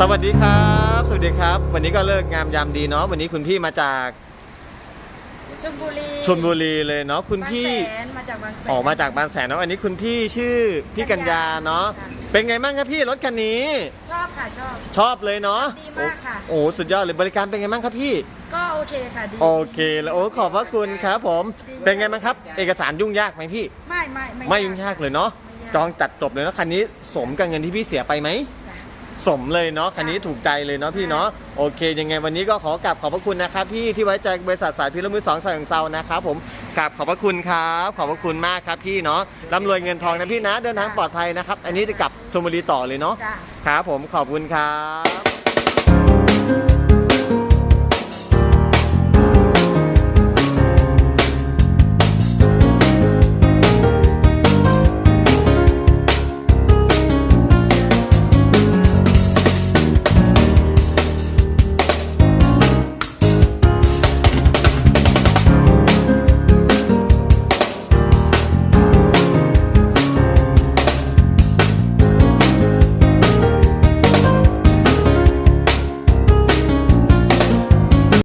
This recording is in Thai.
สวัสดีครับ สวัสดีครับ วันนี้ก็เลิกงามยามดีเนาะ วันนี้คุณพี่มาจากชลบุรีชลบุรีเลยเนาะ คุณพี่บางแสนมาจากบางแสนออกมาจากบางแสนเนาะ อันนี้คุณพี่ชื่อพี่กัญญาเนาะค่ะเป็นไงบ้างครับพี่รถคันนี้ ชอบค่ะชอบ ชอบเลยเนาะ ดีมากค่ะโอ้โอ้สุดยอดเลยบริการเป็นไงบ้างครับพี่ ก็โอเคค่ะดี โอเคแล้วโอ้ขอบพระคุณครับผม เป็นไงบ้างครับ เอกสารยุ่งยากไหมพี่ ไม่ไม่ไม่ยุ่งยากเลยเนาะไม่ยากจองจัดจบเลยเนาะคันนี้สมกับเงินที่พี่เสียไปไหมจ้ะ สมเลยเนาะคันนี้ถูกใจเลยเนาะพี่เนาะโอเค ยังไงวันนี้ก็ขอกราบขอบพระคุณนะครับพี่ที่ไว้ใจบริษัทสายพิรมือสองสายของเซานะครับผมกราบขอบพระคุณครับ ขอบพระคุณมากครับพี่เนาะร่ำรวยเงินทองนะพี่นะเดินทางปลอดภัยนะครับ อันนี้จะกลับชลบุรีต่อเลยเนาะจ้ะครับผมขอบคุณครับ